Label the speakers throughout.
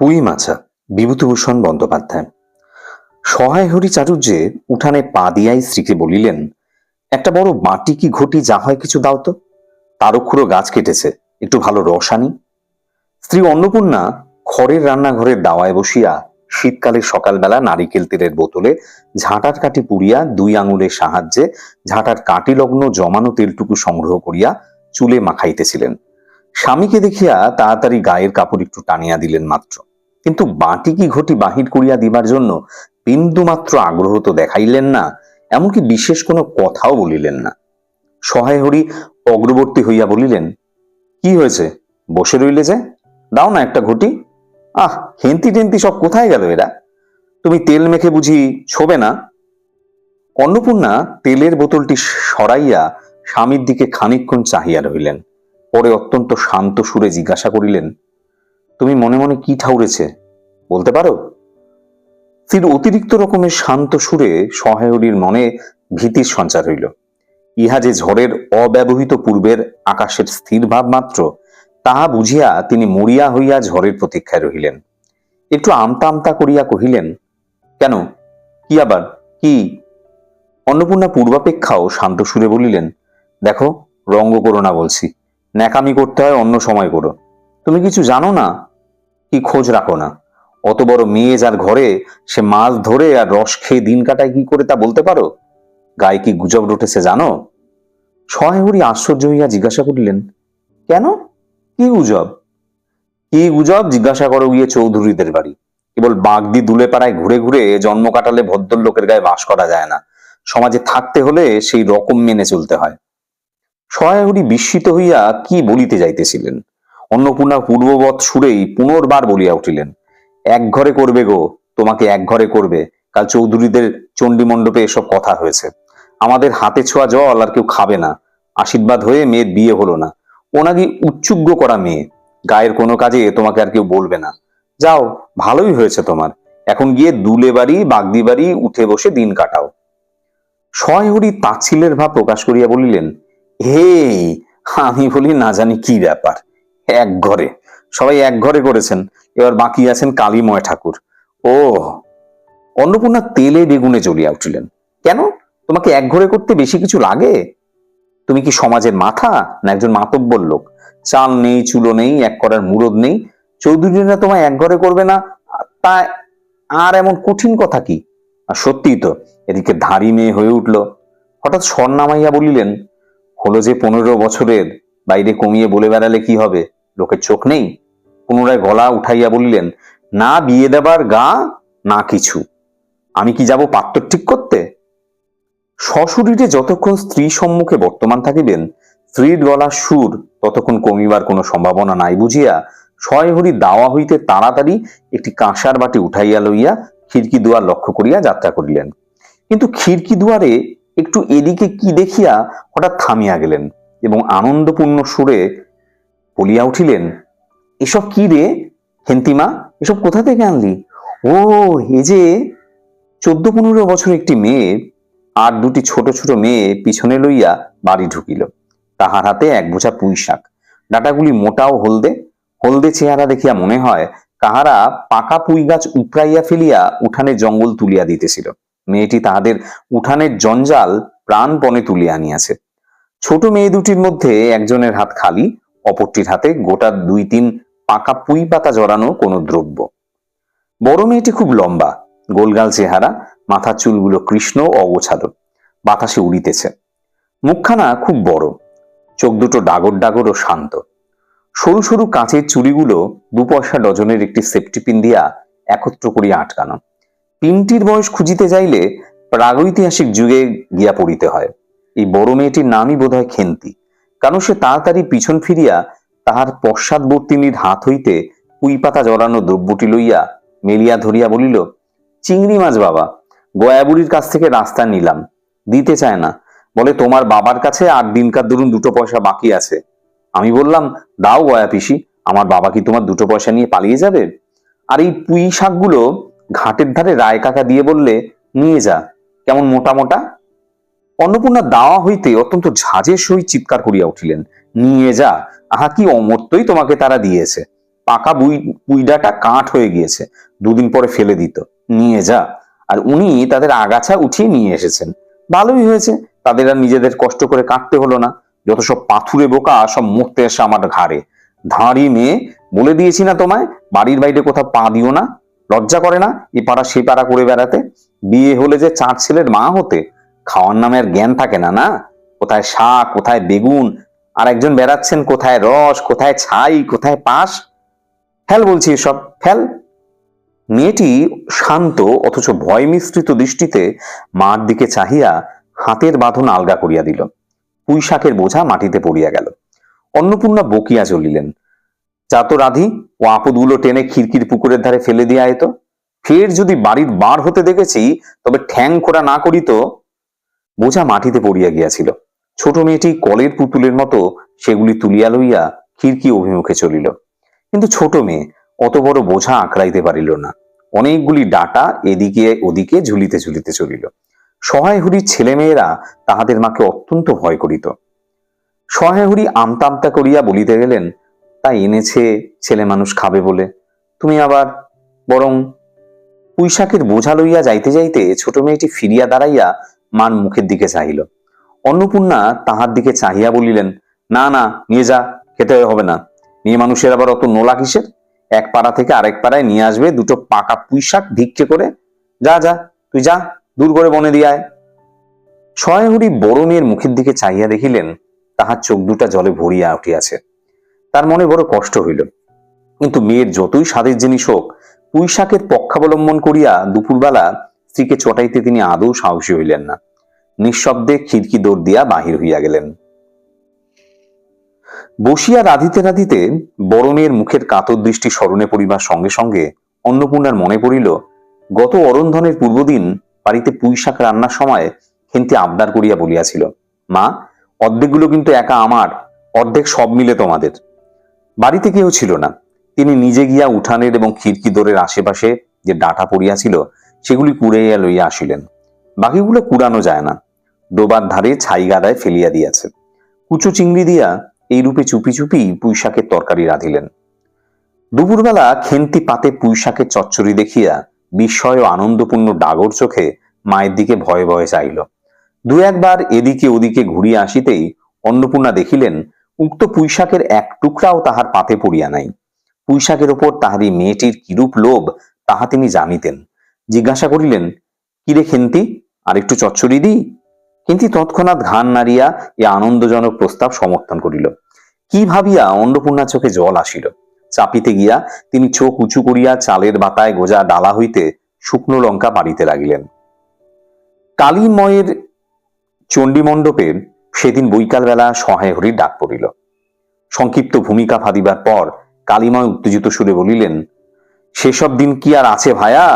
Speaker 1: পুই মাছা, বিভূতিভূষণ বন্দ্যোপাধ্যায়। সহায় হরি চাটুর্যে উঠানে পা দিয়াই স্ত্রীকে বলিলেন, একটা বড় বাটি কি ঘটি, যা হয় কিছু দাও তো? তারক্ষুরো গাছ কেটেছে, একটু ভালো রস আনি। স্ত্রী অন্নপূর্ণা খড়ের রান্নাঘরের দাওয়ায় বসিয়া শীতকালের সকালবেলা নারিকেল তেলের বোতলে ঝাঁটার কাঠি পুড়িয়া দুই আঙুলের সাহায্যে ঝাঁটার কাটি লগ্ন জমানো তেলটুকু সংগ্রহ করিয়া চুলে মাখাইতেছিলেন। স্বামীকে দেখিয়া তাড়াতাড়ি গায়ের কাপড় একটু টানিয়া দিলেন মাত্র। কিন্তু বাটি কি ঘটি বাহির করিয়া দিবার জন্য বিন্দু মাত্র আগ্রহ তো দেখাইলেন না, এমনকি বিশেষ কোনো কথাও বলিলেন না। সহায় হরি অগ্রবর্তী হইয়া বলিলেন, কি হয়েছে? বসে রইলে যে? দাও না একটা ঘটি। আহ, হেন্তি টেন্তি সব কোথায় গেল এরা? তুমি তেল মেখে বুঝি ছোবে না? অন্নপূর্ণা তেলের বোতলটি সরাইয়া স্বামীর দিকে খানিকক্ষণ চাহিয়া রহিলেন। পরে অত্যন্ত শান্ত সুরে জিজ্ঞাসা করিলেন তুমি মনে মনে কি ঠাউরেছে? বলতে পারো? স্ত্রীর অতিরিক্ত রকমের শান্ত সুরে সহায়রীর মনে ভীতির সঞ্চার হইল। ইহা যে ঝড়ের অব্যবহৃত পূর্বের আকাশের স্থির ভাব মাত্র, তাহা বুঝিয়া তিনি মরিয়া হইয়া ঝড়ের প্রতীক্ষায় রহিলেন। একটু আমতা আমতা করিয়া কহিলেন, কেন? কি আবার? কি? অন্নপূর্ণা পূর্বাপেক্ষাও শান্ত সুরে বলিলেন, দেখো রঙ্গ করো না বলছি। ন্যাকামি করতে হয়, অন্য সময় করো। তুমি কিছু জানো না? কি খোঁজ রাখো না? অত বড় মেয়ে যার ঘরে সে মাছ ধরে আর রস খেয়ে দিন কাটায় কি করে তা বলতে পারো? গায়ে কি গুজব রটেছে জানো? সহায়হরি আশ্চর্য হইয়া জিজ্ঞাসা করিলেন, কেন? কি গুজব? কি গুজব? জিজ্ঞাসা করো গিয়ে চৌধুরীদের বাড়ি। কেবল বাগদি দুলে পাড়ায় ঘুরে ঘুরে জন্ম কাটালে ভদ্রলোকের গায়ে বাস করা যায় না। সমাজে থাকতে হলে সেই রকম মেনে চলতে হয়। সহায়হরি বিস্মিত হইয়া কি বলিতে যাইতেছিলেন? অন্নপূর্ণা পূর্ববৎ সুরেই পুনর্বার বলিয়া উঠিলেন, এক ঘরে করবে গো, তোমাকে এক ঘরে করবে। কাল চৌধুরীদের চণ্ডী মণ্ডপে এসব কথা হয়েছে। আমাদের হাতে ছোঁয়া জল আর কেউ খাবে না। আশীর্বাদ হয়ে মেয়ের বিয়ে হলো না। ও নাকি করা মেয়ে। গায়ের কোনো কাজে তোমাকে আর কেউ বলবে না। যাও, ভালোই হয়েছে তোমার। এখন গিয়ে দুলে বাড়ি, বাগদি বাড়ি, উঠে বসে দিন কাটাও। সহায়হরি তাচ্ছিলের ভাব প্রকাশ করিয়া বলিলেন হে আমি বলি না জানি কি ব্যাপার। এক ঘরে। সবাই এক ঘরে করেছেন। এবার বাকি আছেন কালীময় ঠাকুর। ও অন্নপূর্ণা তেলে বেগুনে জ্বলিয়া উঠিলেন। কেন? তোমাকে এক ঘরে করতে বেশি কিছু লাগে? তুমি কি সমাজের মাথা না একজন মাতব্বর লোক? চাল নেই, চুলো নেই, এক করার মুরদ নেই। চৌধুরীরা তোমায় এক ঘরে করবে না? তা আর এমন কঠিন কথা কি? আর সত্যিই তো, এদিকে ধাড়ি মেয়ে হয়ে উঠল। হঠাৎ স্বর নামাইয়া বলিলেন, হলো যে পনেরো বছরের, বাইরে কমিয়ে বলে বেড়ালে কি হবে? লোকের চোখ নেই। পুনরায় গলা উঠাইয়া বলিলেন, না, বিয়ে দেবার গা, না কিছু। আমি কি যাব পাত্র ঠিক করতে? শ্বশুরিতে যতক্ষণ স্ত্রী সম্মুখে বর্তমান থাকিবেন, স্ত্রীর গলার সুর ততক্ষণ কমিবার কোনো সম্ভাবনা নাই বুঝিয়া সয়হরি দাওয়া হইতে তাড়াতাড়ি একটি কাঁসার বাটি উঠাইয়া লইয়া খিড়কি দুয়ার লক্ষ্য করিয়া যাত্রা করিলেন। কিন্তু খিড়কি দুয়ারে একটু এদিকে কি দেখিয়া হঠাৎ থামিয়া গেলেন এবং আনন্দপূর্ণ সুরে বলিয়া উঠিলেন, এসব কি রে? হেন্তিমা এসব কোথা থেকে আনলি? ও এ যে চোদ্দ পনেরো বছর একটি মেয়ে আর দুটি ছোট ছোট মেয়ে পিছনে লইয়া বাড়ি ঢুকিল। তাহার হাতে এক বোঝা পুঁই শাক ডাটাগুলি মোটা ও হলদে। হলদে চেহারা দেখিয়া মনে হয় কাহারা পাকা পুঁই গাছ উপড়াইয়া ফেলিয়া উঠানে জঙ্গল তুলিয়া দিতেছিল। মেয়েটি তাহাদের উঠানের জঞ্জাল প্রাণপণে তুলিয়া আনিয়াছে। ছোট মেয়ে দুটির মধ্যে একজনের হাত খালি অপরটির হাতে গোটা দুই তিন পাকা পুঁই পাতা জড়ানো কোনো দ্রব্য। বড় মেয়েটি খুব লম্বা, গোলগাল চেহারা মাথার চুলগুলো কৃষ্ণ অগোছালো, বাতাসে উড়িতেছে। মুখখানা খুব বড়, চোখ দুটো ডাগর ডাগর ও শান্ত। সরু সরু কাঁচের চুড়িগুলো দু পয়সা ডজনের একটি সেফটি পিন দিয়া একত্র করিয়া আটকানো। পিনটির বয়স খুঁজিতে যাইলে প্রাগৈতিহাসিক যুগে গিয়া পড়িতে হয়। এই বড় মেয়েটির নামই বোধহয় খেন্তি। কারণ সে তাড়াতাড়ি পিছন ফিরিয়া তাহার পশ্চাৎবর্তিনীর হাত হইতে পুই পাতা জড়ানো দ্রব্যটি লইয়া মেলিয়া ধরিয়া বলিল, চিংড়ি মাছ বাবা, গয়াবুড়ির কাছ থেকে রাস্তা নিলাম, দিতে চায় না। বলে, তোমার বাবার কাছে আট দিনকার ধরুন দুটো পয়সা বাকি আছে। আমি বললাম, দাও গয়া পিসি, আমার বাবা কি তোমার দুটো পয়সা নিয়ে পালিয়ে যাবে? আর এই পুঁই শাকগুলো ঘাটের ধারে রায় কাকা দিয়ে বললে, নিয়ে যা, কেমন মোটা মোটা? অন্নপূর্ণা দাওয়া হইতে অত্যন্ত ঝাঁঝের সহিত চিৎকার করিয়া উঠিলেন। নিয়ে যা, আহা কি অমর্ত্যই তোমাকে তারা দিয়েছে। পাকা বুই, পুইডাটা কাঠ হয়ে গিয়েছে, দুদিন পরে ফেলে দিত। নিয়ে যা। আর উনি তাদের আগাছা উঠিয়ে নিয়ে এসেছেন। ভালোই হয়েছে, তাদের আর নিজেদের কষ্ট করে কাটতে হলো না। যত সব পাথুরে বোকা, সব মরতে আসে আমার ঘাড়ে। ধাঁড়ি মেয়ে, বলে দিয়েছি না তোমায়, বাড়ির বাইরে কোথাও পা দিও না। লজ্জা করে না, এ পাড়া সে পাড়া করে বেড়াতে। বিয়ে হলে যে চার ছেলের মা হতে খাওয়ার নামে আর জ্ঞান থাকে না না? কোথায় শাক, কোথায় বেগুন আর একজন বেড়াচ্ছেন, কোথায় রস, কোথায় ছাই, কোথায় পাশ? ফেল বলছি এসব, ফেল। মেয়েটি শান্ত, অথচ ভয় মিশ্রিত দৃষ্টিতে মার দিকে চাহিয়া হাতের বাঁধন আলগা করিয়া দিল। পুঁই শাকের বোঝা মাটিতে পড়িয়া গেল। অন্নপূর্ণা বকিয়া চলিলেন। যা তো রাধি, ও আপদগুলো টেনে খিড়কির পুকুরের ধারে ফেলে দিয়া আয়ত ফের যদি বাড়ির বার হতে দেখেছি, তবে ঠ্যাং খোড়া না করি তো? বোঝা মাটিতে পড়িয়া গিয়াছিল। ছোট মেয়েটি কলের পুতুলের মতো সেগুলি তুলিয়া লইয়া খিড়কি অভিমুখে চলিল। কিন্তু ছোট মেয়ে অত বড় বোঝা আঁকড়াইতে পারিল না। অনেকগুলি ডাটা এদিকে ওদিকে ঝুলিতে ঝুলিতে চলিল। সহায় হরির ছেলেমেয়েরা তাহাদের মাকে অত্যন্ত ভয় করিত। সহায় হরি আমতা আমতা করিয়া বলিতে গেলেন, তা এনেছে ছেলে মানুষ খাবে বলে। তুমি আবার বরং পুঁইশাকের বোঝা লইয়া যাইতে যাইতে ছোট মেয়েটি ফিরিয়া দাঁড়াইয়া মার মুখের দিকে চাহিল। অন্নপূর্ণা তাহার দিকে চাহিয়া বলিলেন, না না, নিয়ে যা, খেতে হবে না। মেয়ে মানুষের আবার অত নোলা কিসের? এক পাড়া থেকে আরেক পাড়ায় নিয়ে আসবে দুটো পাকা পুঁইশাক ভিক্ষে করে। যা যা, তুই যা, দূর করে বনে দিয়ে আয়। সহায়হরি বড় মেয়ের মুখের দিকে চাইয়া দেখিলেন, তাহার চোখ দুটা জলে ভরিয়া উঠিয়াছে। তার মনে বড় কষ্ট হইল। কিন্তু মেয়ের যতই স্বাদের জিনিস হোক পুঁই শাকের পক্ষাবলম্বন করিয়া দুপুরবেলা স্ত্রীকে চটাইতে তিনি আদৌ সাহসী হইলেন না। নিঃশব্দে খিড়কি দৌড় দিয়া বাহির হইয়া গেলেন। বসিয়া রাধিতে রাধিতে বরণের মুখের কাতর দৃষ্টি স্মরণে পড়িবার সঙ্গে সঙ্গে অন্নপূর্ণার মনে পড়িল, গত অরন্ধনের পূর্বদিন বাড়িতে পুঁই শাক রান্নার সময় খেন্তি আবদার করিয়া বলিয়াছিল, মা, অর্ধেকগুলো কিন্তু একা আমার, অর্ধেক সব মিলে তোমাদের। বাড়িতে কেউ ছিল না। তিনি নিজে গিয়া উঠানের এবং খিড়কি দোরের আশেপাশে যে ডাটা পড়িয়াছিল, সেগুলি কুড়াইয়া লইয়া আসিলেন। বাকিগুলো কুড়ানো যায় না। ডোবার ধারে ছাই গাদায় ফেলিয়া দিয়াছে। কুচো চিংড়ি দিয়া এই রূপে চুপি চুপি পুঁইশাকের তরকারি রাঁধিলেন। দুপুরবেলা খেন্তি পাতে পুঁইশাকের চচ্চড়ি দেখিয়া বিস্ময় ও আনন্দপূর্ণ ডাগর চোখে মায়ের দিকে ভয়ে ভয়ে চাইল দু একবার এদিকে ওদিকে ঘুরিয়া আসিতেই অন্নপূর্ণা দেখিলেন, উক্ত পুঁইশাকের এক টুকরাও তাহার পাতে পড়িয়া নাই। পুঁইশাকের ওপর তাহারই মেয়েটির কিরূপ লোভ তাহা তিনি জানিতেন। জিজ্ঞাসা করিলেন কিরে খেন্তি আর একটু চচ্চড়ি দিই? কিন্তু তৎক্ষণাৎ ঘান নাড়িয়া এ আনন্দজনক প্রস্তাব সমর্থন করিল। কি ভাবিয়া অন্নপূর্ণা চোখে জল আসিল? চাপিতে গিয়া তিনি চোখ উঁচু করিয়া চালের বাতায় গোজা ডালা হইতে শুকনো লঙ্কা পাড়িতে লাগিলেন। কালীময়ের চণ্ডীমণ্ডপে সেদিন বৈকালবেলা সহায় হরির ডাক পড়িল। সংক্ষিপ্ত ভূমিকা ফাদিবার পর কালীময় উত্তেজিত সুরে বলিলেন, সেসব দিন কি আর আছে ভায়া?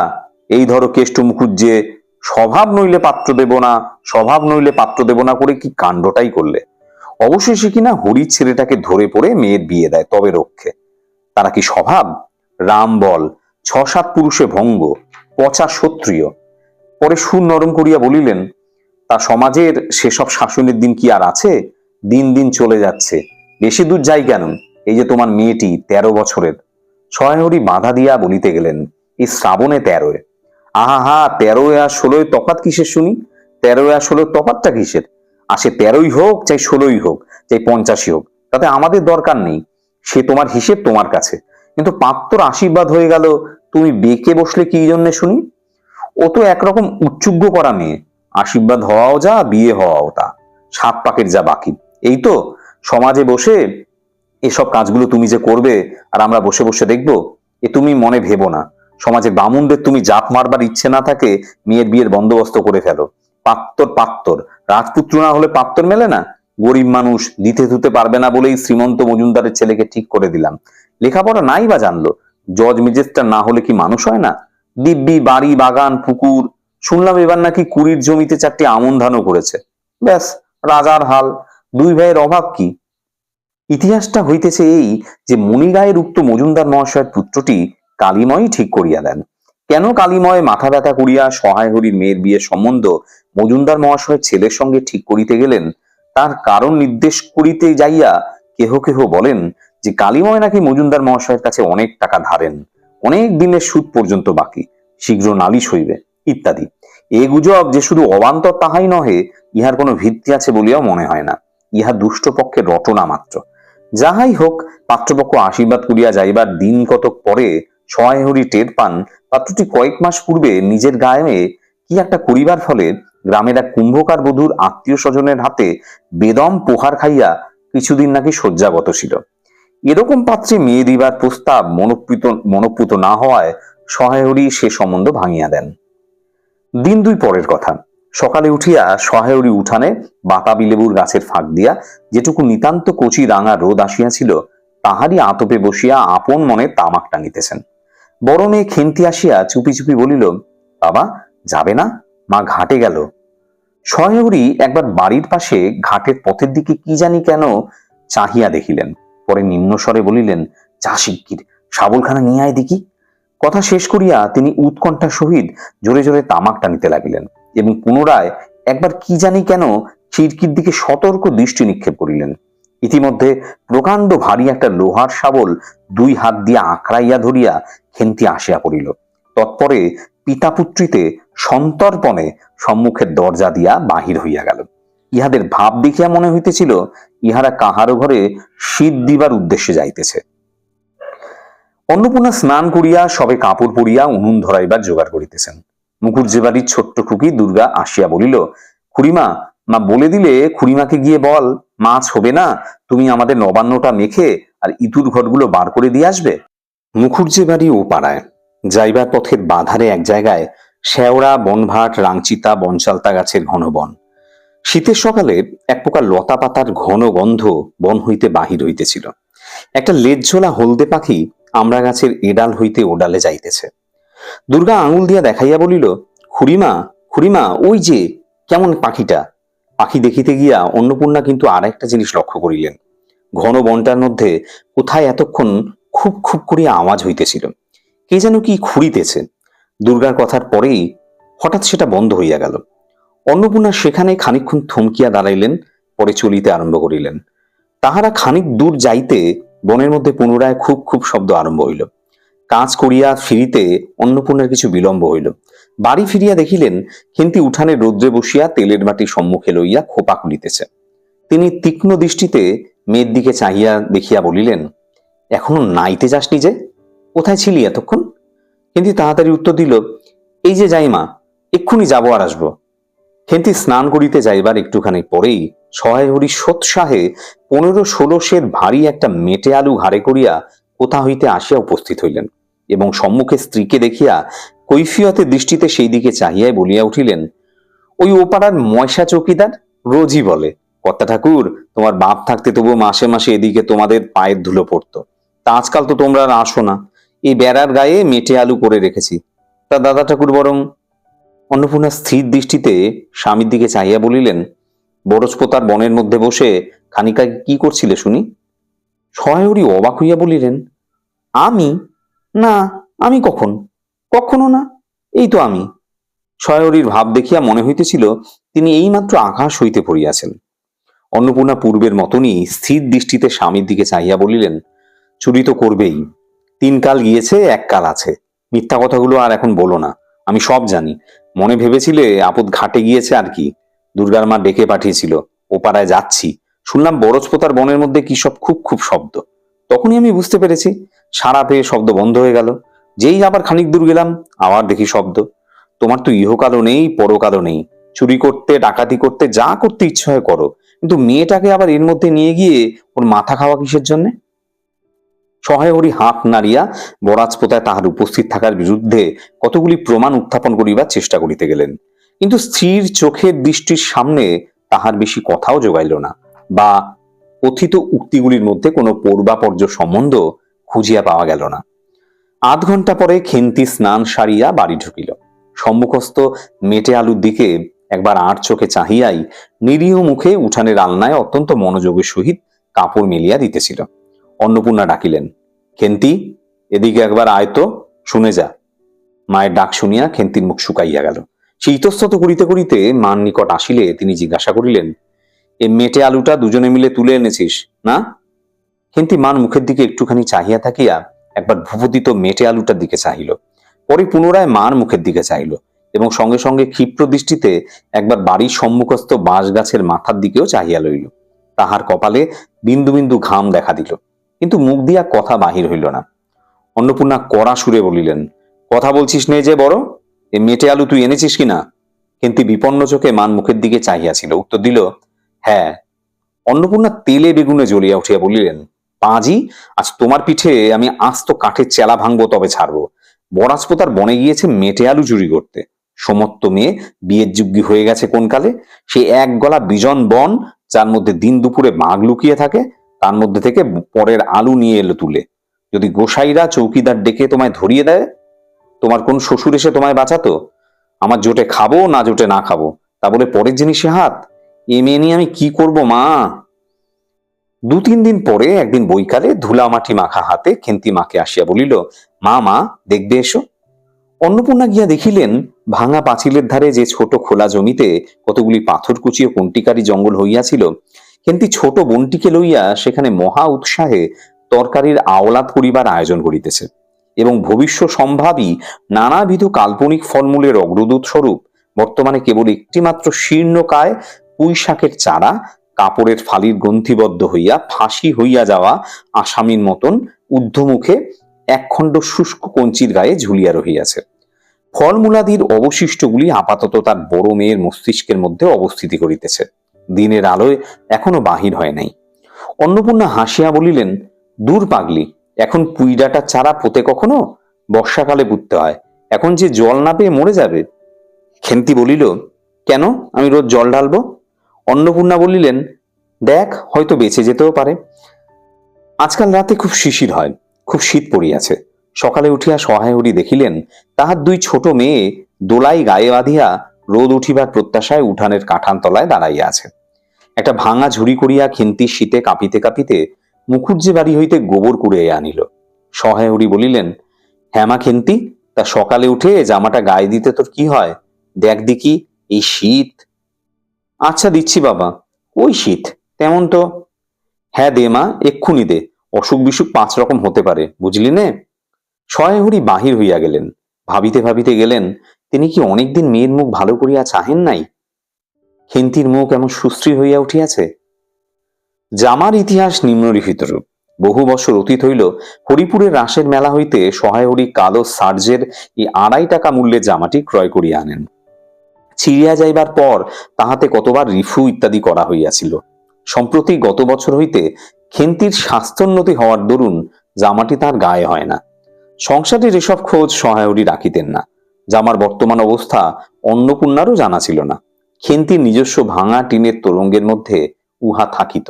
Speaker 1: এই ধরো কেষ্ট মুখুজ্জে স্বভাব নইলে পাত্র দেব না, স্বভাব নইলে পাত্র দেব না করে কি কাণ্ডটাই করলে? অবশেষে কিনা হরির ছেলেটাকে ধরে পড়ে মেয়ের বিয়ে দেয়, তবে রক্ষে। তারা কি স্বভাব? রাম বল ছ সাত পুরুষে ভঙ্গ, পচা ক্ষত্রিয় পরে সুর নরম করিয়া বলিলেন, তা সমাজের সেসব শাসনের দিন কি আর আছে? দিন দিন চলে যাচ্ছে। বেশি দূর যাই কেন? এই যে তোমার মেয়েটি তেরো বছরের। সহায়হরি বাধা দিয়া বলিতে গেলেন এই শ্রাবণে তেরোয়। আহা, হা তেরোয় আর ষোলোয় তফাত কিসের শুনি? তেরোয় আর ষোলোয় তফাতটা কিসের? আসে তেরোই হোক, চাই ষোলোই হোক, চাই পঞ্চাশই হোক, তাতে আমাদের দরকার নেই। সে তোমার হিসেব তোমার কাছে। কিন্তু পাত্র আশীর্বাদ হয়ে গেল, তুমি বেঁকে বসলে কি জন্য শুনি? ও তো একরকম উচ্চুগ্য করা মেয়ে। আশীর্বাদ হওয়াও যা, বিয়ে হওয়াও তা। সাত পাকের যা বাকি। এই তো, সমাজে বসে এসব কাজগুলো তুমি যে করবে, আর আমরা বসে বসে দেখব, এ তুমি মনে ভেবো না। সমাজে বামুনদের তুমি জাত মারবার ইচ্ছে না থাকে, মেয়ের বিয়ের বন্দোবস্ত করে ফেলো। পাত্তর পাত্তর। রাজপুত্র না হলে পাত্তর মেলে না? গরিব মানুষ দিতে ধুতে পারবে না বলেই শ্রীমন্ত মজুমদারের ছেলেকে ঠিক করে দিলাম। লেখাপড়া নাই বা জানলো? জজ মেজেস্টার না হলে কি মানুষ হয় না? দিব্যি, বাড়ি, বাগান, পুকুর। শুনলাম এবার নাকি কুড়ির জমিতে চারটি আমন ধানও করেছে। ব্যাস, রাজার হাল। দুই ভাইয়ের অভাব কি? ইতিহাসটা হইতেছে এই যে মণিরায়ের উক্ত মজুমদার মহাশয়ের পুত্রটি কালীময়ই ঠিক করিয়া দেন। কেন কালীময়? মাথা ব্যথা করিয়া সহায় হরির মেয়ের বিয়ের সম্বন্ধ মজুমদার মহাশয়ের ছেলের সঙ্গে ঠিক করিতে গেলেন। তার কারণ নির্দেশ করিতে যাইয়া কেহ কেহ বলেন যে, কালীময় নাকি মজুমদার মহাশয়ের কাছে অনেক টাকা ধারেন। অনেক দিনের সুদ পর্যন্ত বাকি। শীঘ্র নালিশ হইবে, ইত্যাদি। এ গুজব যে শুধু অবান্তর তাহাই নহে, ইহার কোনো ভিত্তি আছে বলিয়াও মনে হয় না। ইহা দুষ্ট পক্ষের রটনা মাত্র। যাহাই হোক, পাত্রপক্ষ আশীর্বাদ করিয়া যাইবার দিন কতক পরে সহায় টের পান। পাত্রটি কয়েক মাস পূর্বে নিজের গায়ে কি একটা করিবার ফলে গ্রামের এক কুম্ভকার বধূর আত্মীয় স্বজনের হাতে বেদম পোহার খাইয়া কিছুদিন নাকি শয্যাগত ছিল। এরকম পাত্রে মেয়ে দিবার প্রস্তাব মনোপ্রীত, মনোপ্রুত না হওয়ায় সহায়রী সে সম্বন্ধ ভাঙিয়া দেন। দিন দুই পরের কথা। সকালে উঠিয়া সহায়রী উঠানে বাতাবি লেবুর গাছের ফাঁক দিয়া যেটুকু নিতান্ত কচি রাঙা রোদ আসিয়াছিল, তাহারই আতপে বসিয়া আপন মনে তামাক টানিতেছেন। বড় মেয়ে খেন্তি আসিয়া চুপি চুপি বলিল, বাবা, যাবে না? মা ঘাটে গেল। সহায়রী একবার বাড়ির পাশে ঘাটের পথের দিকে কি জানি কেন চাহিয়া দেখিলেন। পরে নিম্নস্বরে বলিলেন, যা শিগগির, শাবলখানা নিয়ে আয় দেখি। কথা শেষ করিয়া তিনি উৎকণ্ঠার সহিত জোরে জোরে তামাক টানিতে লাগিলেন এবং পুনরায় একবার কি জানি কেন খিড়কির দিকে সতর্ক দৃষ্টি নিক্ষেপ করিলেন। ইতিমধ্যে প্রকাণ্ড ভারী একটা লোহার শাবল দুই হাত দিয়া আঁকড়াইয়া ধরিয়া খেন্তি আসিয়া পড়িল। তৎপরে পিতাপুত্রীতে সন্তর্পণে সম্মুখের দরজা দিয়া বাহির হইয়া গেল। ইহাদের ভাব দেখিয়া মনে হইতেছিল, ইহারা কাহারও ঘরে শীত দিবার উদ্দেশ্যে যাইতেছে। অন্নপূর্ণা স্নান করিয়া সবে কাপড় পরিয়া উনুন ধরাইবার জোগাড় করিতেছেন। মুখুজ্জে বাড়ির ছোট্ট খুকি দুর্গা আসিয়া বলিল, খুড়িমা, মা বলে দিলে খুড়িমাকে গিয়ে বল, মাছ হবে না, তুমি আমাদের নবান্নটা মেখে আর ইতুর ঘরগুলো বার করে দিয়ে আসবে? মুখুজ্জে বাড়ি ও পাড়ায় যাইবার পথের বাধারে এক জায়গায় শেওড়া, বনভাট, রাংচিতা, বনচালতা গাছের ঘন বন শীতের সকালে এক প্রকার লতা পাতার ঘন গন্ধ বন হইতে বাহির হইতেছিল। একটা লেজঝোলা হলদে পাখি আমরা গাছের এডাল হইতে ওডালে যাইতেছে। দুর্গা আঙুল দিয়া দেখাইয়া বলিল, খুড়িমা খুড়িমা, ওই যে, কেমন পাখিটা? পাখি দেখিতে গিয়া অন্নপূর্ণা কিন্তু আর একটা জিনিস লক্ষ্য করিলেন। ঘন বনটার মধ্যে কোথায় এতক্ষণ খুব খুব করিয়া আওয়াজ হইতেছিল। কে যেন কি খুঁড়িতেছে। দুর্গার কথার পরেই হঠাৎ সেটা বন্ধ হইয়া গেল। অন্নপূর্ণা সেখানে খানিকক্ষণ থমকিয়া দাঁড়াইলেন, পরে চলিতে আরম্ভ করিলেন। তাহারা খানিক দূর যাইতে বনের মধ্যে পুনরায় খুব খুব শব্দ আরম্ভ হইল। কাজ করিয়া ফিরিতে অন্নপূর্ণার কিছু বিলম্ব হইল। বাড়ি ফিরিয়া দেখিলেন কিন্তু উঠানে রৌদ্রে বসিয়া তেলের বাটি সম্মুখে লইয়া খোপা খুলিতেছে। তিনি তীক্ষ্ণ দৃষ্টিতে মেয়ের দিকে চাহিয়া দেখিয়া বলিলেন এখনও নাইতে যাসনি যে? কোথায় ছিলি এতক্ষণ? কিন্তু তাড়াতাড়ি উত্তর দিল, এই যে যাই মা এক্ষুনি যাব আর আসব। খেন্তি স্নান করিতে যাইবার একটুখানি পরেই সহায় হরি সোৎসাহে পনেরো ষোলো সের ভারী একটা মেটে আলু ঘাড়ে করিয়া কোথা হইতে আসিয়া উপস্থিত হইলেন এবং সম্মুখে স্ত্রীকে দেখিয়া কৈফিয়তের দৃষ্টিতে সেই দিকে চাহিয়াই বলিয়া উঠিলেন, ওই ওপাড়ার ময়সা চৌকিদার রোজই বলে, কর্তা ঠাকুর, তোমার বাপ থাকতে তবু মাসে মাসে এদিকে তোমাদের পায়ের ধুলো পড়তো। তা আজকাল তো তোমরা আর আসো না। এই বেড়ার গায়ে মেটে আলু করে রেখেছি। তা দাদা ঠাকুর বরং অন্নপূর্ণা স্থির দৃষ্টিতে স্বামীর দিকে চাহিয়া বলিলেন বরজপোতার বনের মধ্যে বসে খানিকা কি করছিলে শুনি? সহায়রী অবাক হইয়া বলিলেন, আমি? না, আমি কখন? কখনো না, এই তো আমি। সহায়রীর ভাব দেখিয়া মনে হইতেছিল তিনি এইমাত্র আকাশ হইতে পড়িয়াছেন। অন্নপূর্ণা পূর্বের মতনই স্থির দৃষ্টিতে স্বামীর দিকে চাহিয়া বলিলেন চুরি তো করবেই। তিন কাল গিয়েছে, এক কাল আছে। মিথ্যা কথাগুলো আর এখন বলো না। আমি সব জানি। মনে ভেবেছিলে আপদ ঘাটে গিয়েছে আর কি? দুর্গার মা ডেকে পাঠিয়েছিল। ও পাড়ায় যাচ্ছি। শুনলাম বরজপোতার বনের মধ্যে কি সব খুব খুব শব্দ। তখনই আমি বুঝতে পেরেছি, সারা পেয়ে শব্দ বন্ধ হয়ে গেল। যেই আবার খানিক দূর গেলাম, আবার দেখি শব্দ। তোমার তো ইহকালও নেই, পরকালও নেই। চুরি করতে, ডাকাতি করতে যা করতে ইচ্ছা হয় করো। কিন্তু মেয়েটাকে আবার এর মধ্যে নিয়ে গিয়ে ওর মাথা খাওয়া কিসের জন্যে? সহায় হরি হাত নাড়িয়া বরাজপোতায় তাহার উপস্থিত থাকার বিরুদ্ধে কতগুলি প্রমাণ উত্থাপন করিবার চেষ্টা করিতে গেলেন। কিন্তু স্থির চোখের দৃষ্টির সামনে তাহার বেশি কথাও যোগাইল না বা কথিত উক্তিগুলির মধ্যে কোনো পূর্বাপর্য সম্বন্ধ খুঁজিয়া পাওয়া গেল না। আধ ঘণ্টা পরে খেন্তি স্নান সারিয়া বাড়ি ঢুকিল। সম্মুখস্থ মেটে আলুর দিকে একবার আট চোখে চাহিয়াই নিরীহ মুখে উঠানের আলনায় অত্যন্ত মনোযোগের সহিত কাপড় মেলিয়া দিতেছিল। অন্নপূর্ণা ডাকিলেন, খেন্তি, এদিকে একবার আয় তো, শুনে যা। মায়ের ডাক শুনিয়া খেন্তির মুখ শুকাইয়া গেল। সে ইতস্তত করিতে করিতে মার নিকট আসিলে তিনি জিজ্ঞাসা করিলেন, এ মেটে আলুটা দুজনে মিলে তুলে এনেছিস, না? কিন্তু মান মুখের দিকে একটুখানি চাহিয়া থাকিয়া একবার ভূপতিত মেটে আলুটার দিকে চাহিল। পরে পুনরায় মার মুখের দিকে চাইল এবং সঙ্গে সঙ্গে ক্ষিপ্র দৃষ্টিতে একবার বাড়ির সম্মুখস্থ বাঁশ গাছের মাথার দিকেও চাহিয়া লইল। তাহার কপালে বিন্দু বিন্দু ঘাম দেখা দিল। কিন্তু মুখ দিয়া কথা বাহির হইল না। অন্নপূর্ণা কড়া সুরে বলিলেন, কথা বলছিস নে যে বড়, এ মেটে আলু তুই এনেছিস কিনা কিন্তু বিপন্ন চোখে মান মুখের দিকে চাহিয়াছিল, উত্তর দিল হ্যাঁ। অন্নপূর্ণা তেলে বেগুনে জ্বলিয়া উঠিয়া বলিলেন, পাঁজি, আজ তোমার পিঠে আমি আস্ত কাঠের চেলা ভাঙবো, তবে ছাড়বো। বরাজপোতার বনে গিয়েছে মেটে আলু চুরি করতে। সমত্ত মেয়ে বিয়ের যোগ্যী হয়ে গেছে কোন কালে? সে এক গলা বিজন বন, যার মধ্যে দিন দুপুরে বাঘ লুকিয়ে থাকে তার মধ্যে থেকে পরের আলু নিয়ে এলো তুলে। যদি গোসাইরা চৌকিদার ডেকে তোমায় ধরিয়ে দেয়, তোমার কোন শ্বশুর এসে তোমায় বাঁচাতো? আমার জোটে খাব না জোটে না খাব? তা বলে পরের জিনিসে হাত। এ মেয়ে নিয়ে আমি কি করব, মা? দু তিন দিন পরে একদিন বৈকালে ধুলা মাটি মাখা হাতে খেন্তি মাকে আসিয়া বলিল, মা মা, দেখবে এসো। অন্নপূর্ণা গিয়া দেখিলেন, ভাঙা পাঁচিলের ধারে যে ছোট খোলা জমিতে কতগুলি পাথর কুচিয়ে কণ্টিকারী জঙ্গল হইয়াছিল কিন্তু ছোট বনটিকে লইয়া সেখানে মহা উৎসাহে তরকারির আওলাদ করিবার আয়োজন করিতেছে এবং ভবিষ্য সম্ভাবী নানাবিধ কাল্পনিক ফলমূলের অগ্রদূত স্বরূপ বর্তমানে কেবল একটিমাত্র শীর্ণকায় পুঁই শাকের চারা কাপড়ের ফালির গ্রন্থিবদ্ধ হইয়া ফাঁসি হইয়া যাওয়া আসামির মতন ঊর্ধ্বমুখে একখণ্ড শুষ্ক কঞ্চির গায়ে ঝুলিয়া রহিয়াছে। ফলমূলাদির অবশিষ্টগুলি আপাতত তার বড় মেয়ের মস্তিষ্কের মধ্যে অবস্থিতি করিতেছে। দিনের আলোয় এখনও বাহির হয় নাই। অন্নপূর্ণা হাসিয়া বলিলেন, দূর পাগলি, এখন পুইডাটার চারা পোতে কখনো? বর্ষাকালে পুঁততে হয়, এখন যে জল না পেয়ে মরে যাবে? খেন্তি বলিল, কেন? আমি রোজ জল ঢালবো? অন্নপূর্ণা বলিলেন, দেখ, হয়তো বেঁচে যেতেও পারে। আজকাল রাতে খুব শিশির হয়, খুব শীত পড়িয়াছে। সকালে উঠিয়া সহায় হরি দেখিলেন, তাহার দুই ছোট মেয়ে দোলাই গায়ে বাঁধিয়া রোদ উঠিবার প্রত্যাশায় উঠানের কাঠান তলায় দাঁড়াইয়া আছে। একটা ভাঙা ঝুড়ি করিয়া খিন্তি শীতে কাঁপিতে কাঁপিতে মুখুজ্জে বাড়ি হইতে গোবর কুড়িয়ে আনিল। সহায় হরি বলিলেন হ্যামা খিন্তি তা সকালে উঠে জামাটা গায়ে দিতে তোর কি হয়? দেখ দেখি, এই শীত। আচ্ছা দিচ্ছি বাবা, ওই শীত, তেমন তো? হ্যাঁ দে মা, এক্ষুনি দে, অসুখ বিসুখ পাঁচ রকম হতে পারে, বুঝলি নে? সহায়হরি বাহির হইয়া গেলেন। ভাবিতে ভাবিতে গেলেন, তিনি কি অনেকদিন মেয়ের মুখ ভালো করিয়া চাহেন নাই? খেন্তির মুখ এমন সুশ্রী হইয়া উঠিয়াছে? জামার ইতিহাস নিম্নলিখিত রূপ। বহু বছর অতীত হইল, হরিপুরের রাসের মেলা হইতে সহায়হরি কালো সার্জের এই আড়াই টাকা মূল্যের জামাটি ক্রয় করিয়া আনেন। ছিড়িয়া যাইবার পর তাহাতে কতবার রিফু ইত্যাদি করা হইয়াছিল। সম্প্রতি গত বছর হইতে খেন্তির স্বাস্থ্যোন্নতি হওয়ার দরুন জামাটি তার গায়ে হয় না। সংসারের এসব খোঁজ সহায়রী রাখিতেন না। জামার বর্তমান অবস্থা অন্নপূর্ণারও জানা ছিল না। খেন্তির নিজস্ব ভাঙা টিনের তোরঙ্গের মধ্যে উহা থাকিত।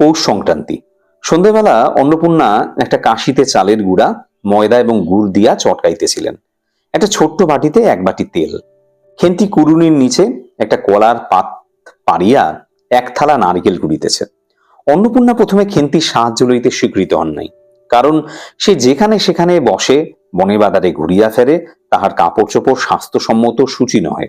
Speaker 1: পৌষ সংক্রান্তি। সন্ধেবেলা অন্নপূর্ণা একটা কাশিতে চালের গুঁড়া, ময়দা এবং গুড় দিয়া চটকাইতেছিলেন। একটা ছোট্ট বাটিতে এক বাটি তেল। খেন্তি কুরুনির নিচে একটা কলার পাত পারিয়া এক থালা নারকেল কুড়িতেছে। অন্নপূর্ণা প্রথমে খেন্তির সাহায্য লইতে স্বীকৃত হন নাই, কারণ সে যেখানে সেখানে বসে বনে বাদারে ঘুরিয়া ফেরে তাহার কাপড় চোপড় স্বাস্থ্যসম্মত সূচি নহে।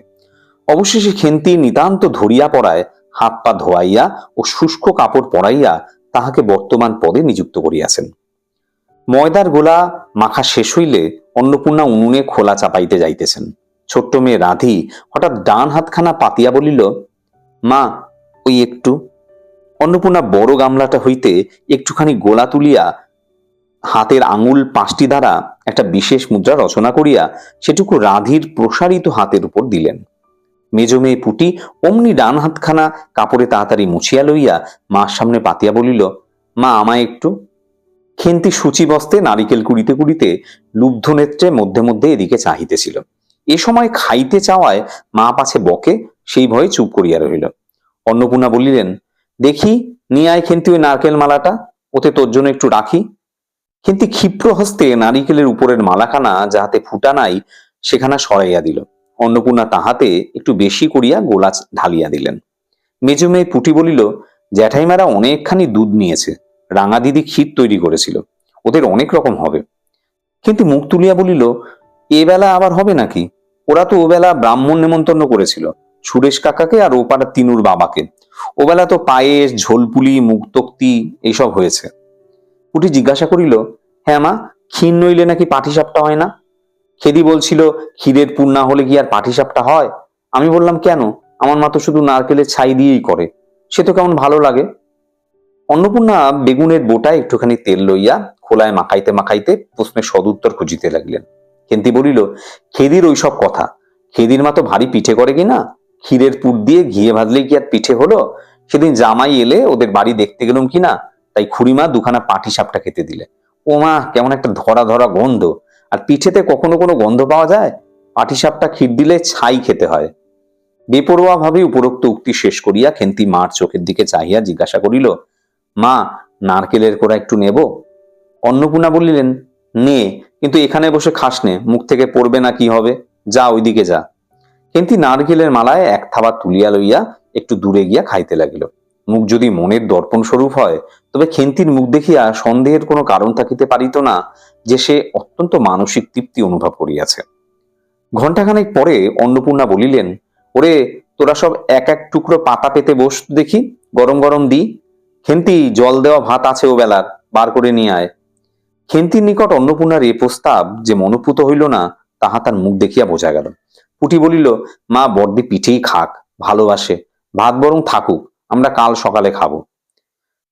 Speaker 1: অবশেষে খেন্তি নিতান্ত ধরিয়া পড়ায়, হাত পা ধোয়াইয়া ও শুষ্ক কাপড় পরাইয়া তাহাকে বর্তমান পদে নিযুক্ত করিয়াছেন। ময়দার গোলা মাখা শেষ হইলে অন্নপূর্ণা উনুনে খোলা চাপাইতে যাইতেছেন। ছোট্ট মেয়ে রাধি হঠাৎ ডান হাতখানা পাতিয়া বলিল, মা, ওই একটু। অন্নপূর্ণা বড় গামলাটা হইতে একটুখানি গোলা তুলিয়া হাতের আঙুল পাঁচটি দ্বারা একটা বিশেষ মুদ্রা রচনা করিয়া সেটুকু রাধির প্রসারিত হাতের উপর দিলেন। মেজ মেয়ে পুটি অমনি ডান হাতখানা কাপড়ে তাড়াতাড়ি মুছিয়া লইয়া মার সামনে পাতিয়া বলিল, মা, আমায় একটু? খেন্তি সূচি বস্তে নারিকেল কুড়িতে কুড়িতে লুব্ধ নেত্রে মধ্যে মধ্যে এদিকে চাহিতেছিল। এ সময় খাইতে চাওয়ায় মা পাছে বকে, সেই ভয়ে চুপ করিয়া রহিল। অন্নপূর্ণা বলিলেন, দেখি, নিয়ে আয় খেন্তি ওই নারকেল মালাটা, ওতে তোর জন্য একটু রাখি। কিন্তু ক্ষিপ্র হস্তে নারিকেলের উপরের মালাখানা যাহাতে ফুটা নাই, সেখানা সরাইয়া দিল। অন্নপূর্ণা তাহাতে একটু বেশি করিয়া গোলা ঢালিয়া দিলেন। মেজ মেয়ে পুটি বলিল, জ্যাঠাইমারা অনেকখানি দুধ নিয়েছে, রাঙা দিদি ক্ষীর তৈরি করেছিল, ওদের অনেক রকম হবে। কিন্তু মুখ তুলিয়া বলিল, এ বেলা আবার হবে নাকি? ওরা তো ও বেলা ব্রাহ্মণ নেমন্তন্ন করেছিল, সুরেশ কাকাকে আর ওপাড়ার তিনুর বাবাকে। ওবেলা তো পায়েস, ঝোলপুলি মুক্তক্তি এইসব হয়েছে। পুটি জিজ্ঞাসা করিল হ্যাঁ মা ক্ষীণ নইলে নাকি পাটিসাপটা হয় না? খেদি বলছিল ক্ষীরের পুর না হলে কি আর পাটিসাপটা হয়? আমি বললাম, কেন? আমার মা তো শুধু নারকেলের ছাই দিয়েই করে। সে তো কেমন ভালো লাগে? অন্নপূর্ণা বেগুনের বোটায় একটুখানি তেল লইয়া খোলায় মাখাইতে মাখাইতে প্রশ্নের সদুত্তর খুঁজিতে লাগলেন। কেন্তি বলিল, খেদির ওইসব কথা। খেদির মা তো ভারী পিঠে করে কিনা? ক্ষীরের পুর দিয়ে ঘিয়ে ভাজলেই কি আর পিঠে হলো? সেদিন জামাই এলে ওদের বাড়ি দেখতে গেলাম কিনা? তাই খুড়িমা দুখানা পাটি সাপটা খেতে দিলে ও মা কেমন একটা ধরা ধরা গন্ধ। আর পিঠেতে কখনো কোনো গন্ধ পাওয়া যায়? পাটি সাপটা ক্ষীর দিলে ছাই খেতে হয়। বেপরোয়া ভাবে উপরোক্ত উক্তি শেষ করিয়া খেন্তি মার চোখের দিকে চাহিয়া জিজ্ঞাসা করিল, মা, নারকেলের কোড়া একটু নেব? অন্নপূর্ণা বলিলেন, নে, কিন্তু এখানে বসে খাস নে, মুখ থেকে পড়বে না কি হবে? যা, ওইদিকে যা। কিন্তু নারকেলের মালায় এক থাবা তুলিয়া লইয়া একটু দূরে গিয়া খাইতে লাগিল। মুখ যদি মনের দর্পণ স্বরূপ হয়, তবে খেন্তির মুখ দেখিয়া সন্দেহের কোনো কারণ থাকিতে পারিত না। যে সে অত্যন্ত মানসিক তৃপ্তি অনুভব করিয়াছে। ঘণ্টাখানেক পরে অন্নপূর্ণা বলিলেন, ওরে, তোরা সব এক এক টুকরো পাতা পেতে বস দেখি, গরম গরম দি। খেন্তি, জল দেওয়া ভাত আছে ও বেলার, বার করে নিয়ে আয়। খেন্তির নিকট অন্নপূর্ণার এ প্রস্তাব যে মনোপুত হইল না, তাহা তার মুখ দেখিয়া বোঝা গেল। পুটি বলিল, মা বড্ডি পিঠেই খাক, ভালোবাসে। ভাত বরং থাকুক, আমরা কাল সকালে খাব।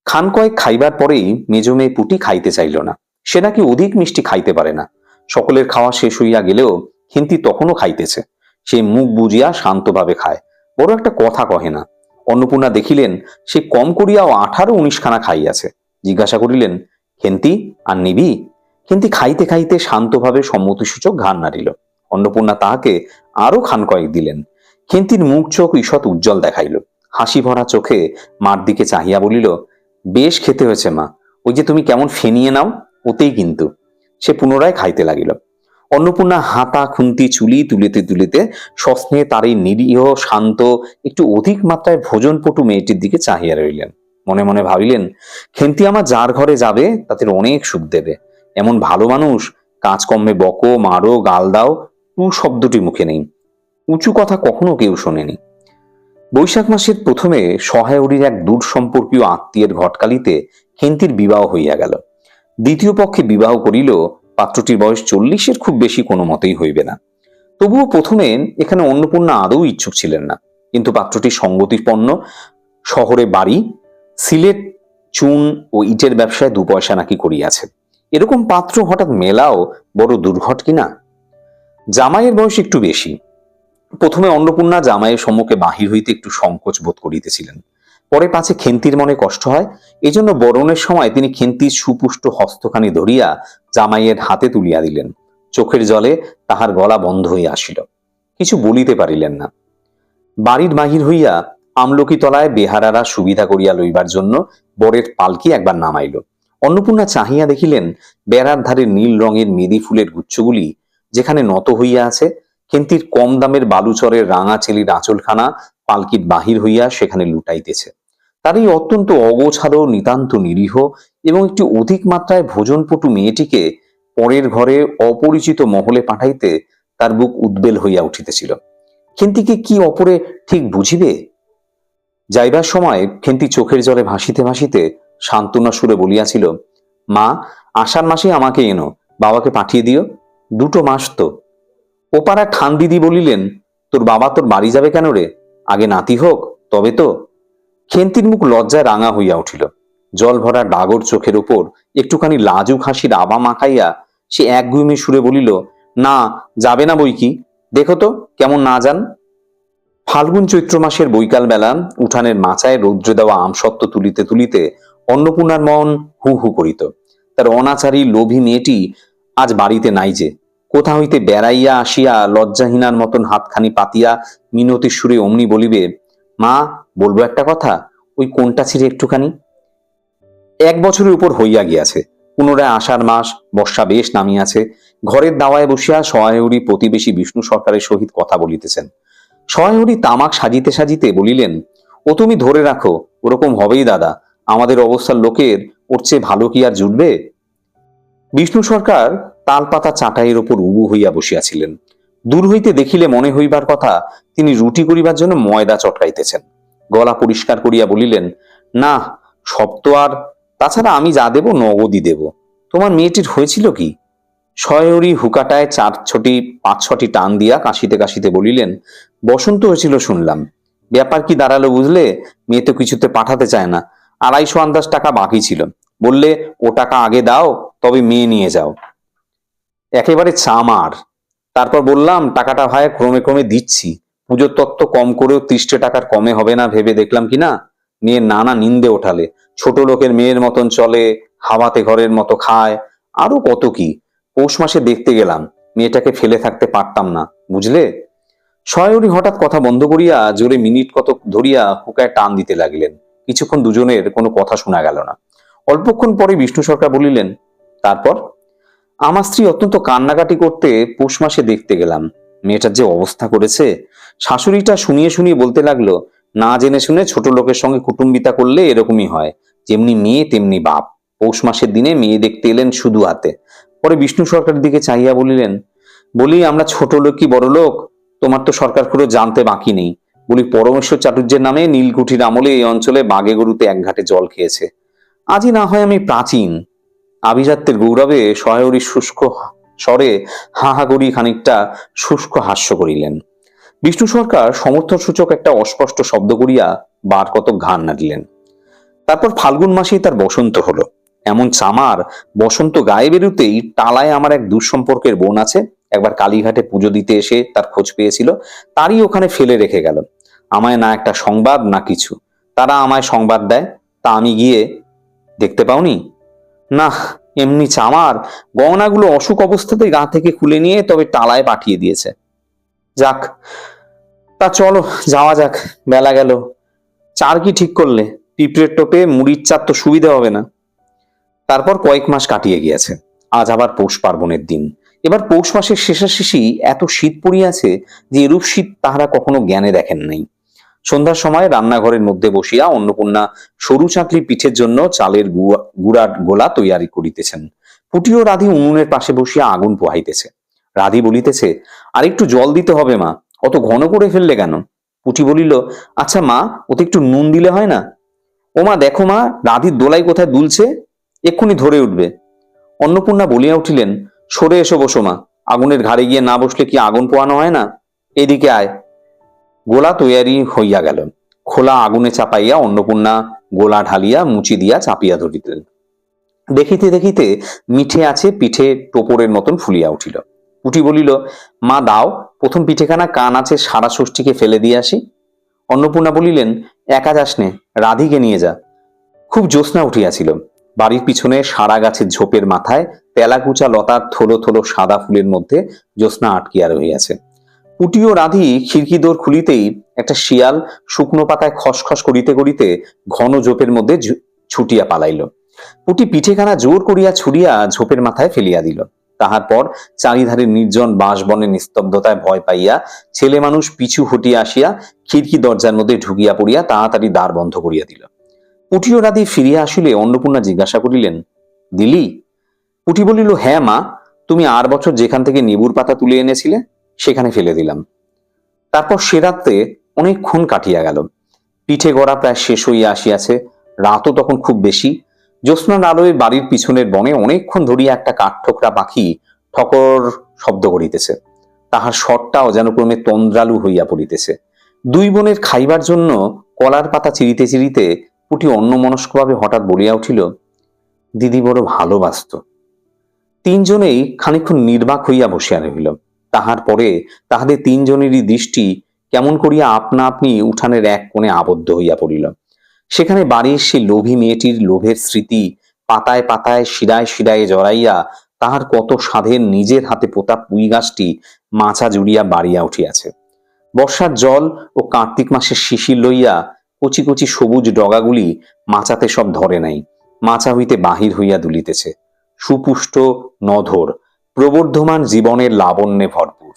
Speaker 1: খান কয়েক খাইবার পরেই মেজ মেয়ে পুটি খাইতে চাইল না। সে নাকি অধিক মিষ্টি খাইতে পারে না। সকলের খাওয়া শেষ হইয়া গেলেও খেন্তি তখনও খাইতেছে। সে মুখ বুঝিয়া শান্তভাবে খায়। বড় একটা কথা কহে না। অন্নপূর্ণা দেখিলেন, সে কম করিয়াও আঠারো উনিশখানা খাইয়াছে। জিজ্ঞাসা করিলেন খেন্তি আর নিবি? খেন্তি খাইতে খাইতে শান্তভাবে সম্মতিসূচক ঘান নাড়িল। অন্নপূর্ণা তাহাকে আরও খান কয়েক দিলেন। খেন্তির মুখ চোখ ঈষৎ উজ্জ্বল দেখাইল। হাসি ভরা চোখে মার দিকে চাহিয়া বলিল, বেশ খেতে হয়েছে মা। ওই যে তুমি কেমন ফেনিয়ে নাও। ওতেই কিন্তু সে পুনরায় খাইতে লাগিল। অন্নপূর্ণা হাতা, খুন্তি, চুলি তুলিতে তুলিতে সস্নে তার এই নিরীহ, শান্ত, একটু অধিক মাত্রায় ভোজনপটু মেয়েটির দিকে চাহিয়া রইলেন। মনে মনে ভাবিলেন, খেন্তি আমার যার ঘরে যাবে তাদের অনেক সুখ দেবে। এমন ভালো মানুষ, কাজকর্মে বকো, মারো, গাল দাও টু শব্দটি মুখে নেই। উঁচু কথা কখনো কেউ শোনেনি। বৈশাখ মাসের প্রথমে সহায়রীর এক দূর সম্পর্কীয় আত্মীয়ের ঘটকালিতে খেন্তির বিবাহ হইয়া গেল। দ্বিতীয় পক্ষে বিবাহ করিল পাত্রটির বয়স চল্লিশের খুব বেশি কোনো মতেই হইবে না। তবুও প্রথমে এখানে অন্নপূর্ণা আদৌ ইচ্ছুক ছিলেন না। কিন্তু পাত্রটি সঙ্গতিপন্ন শহরে বাড়ি, সিলেট, চুন ও ইটের ব্যবসায় দু পয়সা নাকি করিয়াছে। এরকম পাত্র হঠাৎ মেলাও বড় দুর্ঘট কিনা? জামাইয়ের বয়স একটু বেশি। প্রথমে অন্নপূর্ণা জামাইয়ের সম্মুখে বাহির হইতে একটু সংকোচ বোধ করিতেছিলেন। পরে পাছে খেন্তির মনে কষ্ট হয়। এজন্য বরণের সময় তিনি খেন্তির সুপুষ্ট হস্তখানি ধরিয়া জামাইয়ের হাতে তুলিয়া দিলেন। চোখের জলে তাহার গলা বন্ধ হইয়া আসিল। কিছু বলিতে পারিলেন না। বাড়ির বাহির হইয়া আমলকি তলায় বেহারারা সুবিধা করিয়া লইবার জন্য বরের পালকি একবার নামাইল। অন্নপূর্ণা চাহিয়া দেখিলেন, বেড়ার ধারে নীল রঙের মেদি ফুলের গুচ্ছগুলি যেখানে নত হইয়া আছে, খেন্তির কম দামের বালুচরের রাঙা চেলির আঁচলখানা পালকির বাহির হইয়া সেখানে লুটাইতেছে। তার এই অত্যন্ত অগোছালো, নিতান্ত নিরীহ এবং একটি অধিক মাত্রায় ভোজনপটু মেয়েটিকে পরের ঘরে অপরিচিত মহলে পাঠাইতে তার বুক উদ্বেল হইয়া উঠিতেছিল। খেন্তিকে কি অপরে ঠিক বুঝিবে? যাইবার সময় খেন্তি চোখের জলে ভাসিতে ভাসিতে সান্ত্বনা সুরে বলিয়াছিল, মা, আষাঢ় মাসে আমাকে এনো, বাবাকে পাঠিয়ে দিও, দুটো মাস তো। ওপারা ঠান দিদি বলিলেন, তোর বাবা তোর বাড়ি যাবে কেন রে? আগে নাতি হোক, তবে তো। খেন্তির মুখ লজ্জায় রাঙা হইয়া উঠিল। জল ভরা ডাগর চোখের উপর একটুখানি লাজুক হাসির আবা মাখাইয়া সে এক গুইমে সুরে বলিল, না, যাবে না বই কি? দেখো তো, কেমন না যান? ফাল্গুন চৈত্র মাসের বৈকাল বেলা উঠানের মাচায় রৌদ্রে দেওয়া আমসত্ত্ব তুলিতে তুলিতে অন্নপূর্ণার মন হু হু করিত। তার অনাচারী লোভী মেয়েটি আজ বাড়িতে নাই যে। কোথা হইতে বেড়াইয়া আসিয়া লজ্জাহীনার মতন হাতখানি পাতিয়া মিনতির সুরে অমনি বলিবে, মা, বলব একটা কথা, ওই কোনটা ছিঁড়ে একটুখানি? এক বছরের উপর হইয়া গিয়াছে। পুনরায় আষাঢ় মাস, বর্ষা বেশ নামিয়াছে। ঘরের দাওয়ায় বসিয়া সহায়রী প্রতিবেশী বিষ্ণু সরকারের সহিত কথা বলিতেছেন। সহায়রী তামাক সাজিতে সাজিতে বলিলেন, ও তুমি ধরে রাখো, ওরকম হবেই দাদা, আমাদের অবস্থার লোকের ওর চেয়ে ভালো কি আর জুটবে? বিষ্ণু সরকার তালপাতা চাটাইয়ের ওপর উবু হইয়া বসিয়াছিলেন। দূর হইতে দেখিলে মনে হইবার কথা, তিনি রুটি করিবার জন্য ময়দা চটকাইতেছেন গলা পরিষ্কার করিয়া বলিলেন, না, সব তো আর, তাছাড়া আমি যা দেব নগদই দেব। তোমার মেয়েটির হয়েছিল কি? শয়রি হুকাটায় চার ছটি, পাঁচ ছটি টান দিয়া কাশিতে কাশিতে বলিলেন, বসন্ত হয়েছিল শুনলাম। ব্যাপার কি দাঁড়াল বুঝলে? মেয়ে তো কিছুতে পাঠাতে চায় না। আড়াইশো আন্দাজ টাকা বাকি ছিল। বললে, ও টাকা আগে দাও তবে মেয়ে নিয়ে যাও। একেবারে চামার। তারপর বললাম, টাকাটা ভাই ক্রমে ক্রমে দিচ্ছি। পুজোর তত্ত্ব কম করেও ত্রিশটে টাকার কমে হবে না ভেবে দেখলাম কি না? মেয়ের নানা নিন্দে ওঠালে। ছোট লোকের মেয়ের মতন চলে, হাওয়াতে ঘরের মতো খায়। আরও কত কি? পৌষ মাসে দেখতে গেলাম, মেয়েটাকে ফেলে থাকতে পারতাম না, বুঝলে? শয়রি হঠাৎ কথা বন্ধ করিয়া জোরে মিনিট কত ধরিয়া হুকায় টান দিতে লাগিলেন। কিছুক্ষণ দুজনের কোনো কথা শোনা গেল না। অল্পক্ষণ পরে বিষ্ণু সরকার বলিলেন তারপর, আমার স্ত্রী অত্যন্ত কান্নাকাটি করতে পৌষ মাসে দেখতে গেলাম। মেয়েটার যে অবস্থা করেছে, শাশুড়িটা শুনিয়ে শুনিয়ে বলতে লাগল, না জেনে শুনে ছোট লোকের সঙ্গে কুটুম্বিতা করলে এরকমই হয়। যেমনি মেয়ে, তেমনি বাপ। পৌষ মাসের দিনে মেয়ে দেখতে এলেন শুধু হাতে। পরে বিষ্ণু সরকারের দিকে চাইয়া বলিলেন, বলি, আমরা ছোট লোক কি বড় লোক। তোমার তো সরকার পুরো জানতে বাকি নেই। বলি, পরমেশ্বর চাটুর্যের নামে নীলকুঠির আমলে এই অঞ্চলে বাগে গরুতে এক ঘাটে জল খেয়েছে। আজই না হয় আমি প্রাচীন। আভিজাত্যের গৌরবে শয়রী শুষ্ক স্বরে হা হা করি খানিকটা শুষ্ক হাস্য করিলেন। বিষ্ণু সরকার সমর্থন সূচক একটা অস্পষ্ট শব্দ করিয়া বার কত ঘান নাড়িলেন। তারপর ফাল্গুন মাসেই তার বসন্ত হলো। এমন চামার বসন্ত গায়ে বেরুতেই টালায় আমার এক দুঃসম্পর্কের বোন আছে, একবার কালীঘাটে পুজো দিতে এসে তার খোঁজ পেয়েছিল, তারই ওখানে ফেলে রেখে গেল। আমায় না একটা সংবাদ, না কিছু। তারা আমায় সংবাদ দেয়, তা আমি গিয়ে দেখতে পাওনি? না এমনি চামার। গহনাগুলো অসুখ অবস্থাতে গা থেকে খুলে নিয়ে তবে টালায় পাঠিয়ে দিয়েছে। যাক, তা চলো, যাওয়া যাক, বেলা গেল। চার কি ঠিক করলে? পিঁপড়ের টোপে মুড়ির চার তো সুবিধা হবে না। তারপর কয়েক মাস কাটিয়ে গিয়েছে। আজ আবার পৌষ পার্বণের দিন। এবার পৌষ মাসের শেষাশেষি এত শীত পড়িয়াছে যে এরূপ শীত তাহারা কখনো জ্ঞানে দেখেন নাই। সন্ধ্যার সময় রান্নাঘরের মধ্যে বসিয়া অন্নপূর্ণা সরু চাকলি পিঠের জন্য চালের গুড়ার গোলা তৈয়ারি করিতেছেন। পুটি ও রাধি উনুনের পাশে বসিয়া আগুন পোহাইতেছে। রাধি বলিতেছে আর একটু জল দিতে হবে মা, অত ঘন করে ফেললে কেন? পুটি বলিল আচ্ছা মা, ওতে একটু নুন দিলে হয় না? ও মা, দেখো মা, রাধির দোলাই কোথায় দুলছে? এক্ষুনি ধরে উঠবে। অন্নপূর্ণা বলিয়া উঠিলেন, সরে এসো বসো মা, আগুনের ঘাড়ে গিয়ে না বসলে কি আগুন পোয়ানো হয় না? এদিকে আয়। গোলা তৈয়ারি হইয়া গেল। খোলা আগুনে চাপাইয়া অন্নপূর্ণা গোলা ঢালিয়া মুচি দিয়া চাপিয়া ধরিতেন। দেখিতে দেখিতে মিঠে আছে পিঠে টোপরের মতন ফুলিয়া উঠিল। পুটি বলিল, মা, দাও, প্রথম পিঠেখানা কান আছে সারা ষষ্ঠীকে ফেলে দিয়ে আসি। অন্নপূর্ণা বলিলেন, একা যাস নে, রাধিকে নিয়ে যা। খুব জ্যোৎস্না উঠিয়াছিল। বাড়ির পিছনে সারা গাছের ঝোপের মাথায় তেলাকুচা লতার থলো থলো সাদা ফুলের মধ্যে জ্যোৎস্না আটকিয়া রহিয়াছে। পুটি ও রাধি খিড়কি দোর খুলিতেই একটা শিয়াল শুকনো পাতায় খসখস করিতে করিতে ঘন ঝোপের মধ্যে ছুটিয়া পালাইল। পুটি পিঠেখানা জোর করিয়া ছুড়িয়া ঝোপের মাথায় ফেলিয়া দিল। তাহার পর চারিধারে নির্জন বাঁশবনের নিস্তব্ধতায় ভয় পাইয়া ছেলে মানুষ পিছু হটিয়া আসিয়া খিড়কি দরজার মধ্যে ঢুকিয়া পড়িয়া তাড়াতাড়ি দ্বার বন্ধ করিয়া দিল। পুটি ও রাধি ফিরিয়া আসিলে অন্নপূর্ণা জিজ্ঞাসা করিলেন, দিলি? পুটি বলিল হ্যাঁ মা, তুমি আর বছর যেখান থেকে নেবুর পাতা তুলে এনেছিলে? সেখানে ফেলে দিলাম। তারপর সে রাত্রে অনেকক্ষণ কাটিয়া গেল। পিঠে গড়া প্রায় শেষ হইয়া আসিয়াছে। রাতও তখন খুব বেশি। জ্যোৎস্নার আলোয় বাড়ির পিছনের বনে অনেকক্ষণ ধরিয়া একটা কাঠঠোকরা পাখি ঠকর শব্দ করিতেছে। তাহার স্বরটাও যেন ক্রমে তন্দ্রালু হইয়া পড়িতেছে। দুই বোনের খাইবার জন্য কলার পাতা চিরিতে চিরিতে পুটি অন্যমনস্কভাবে হঠাৎ বলিয়া উঠিল, দিদি বড় ভালোবাসত। তিনজনেই খানিকক্ষণ নির্বাক হইয়া বসিয়া রহিল। তাহার পরে তাহাদের তিনজনেরই দৃষ্টি কেমন করিয়া আপনা আপনি উঠানের এক কোণে আবদ্ধ হইয়া পড়িল। সেখানে বাড়ির সেই লোভী মেয়েটির লোভের স্মৃতি পাতায় পাতায় শিরায় শিরায় জড়াইয়া তাহার কত সাধের নিজের হাতে পোতা পুই গাছটি মাচা জুড়িয়া বাড়িয়া উঠিয়াছে। বর্ষার জল ও কার্তিক মাসের শিশির লইয়া কচি কচি সবুজ ডগাগুলি মাচাতে সব ধরে নাই। মাচা হইতে বাহির হইয়া দুলিতেছে। সুপুষ্ট, নধর প্রবর্ধমান জীবনের লাবণ্যে ভরপুর।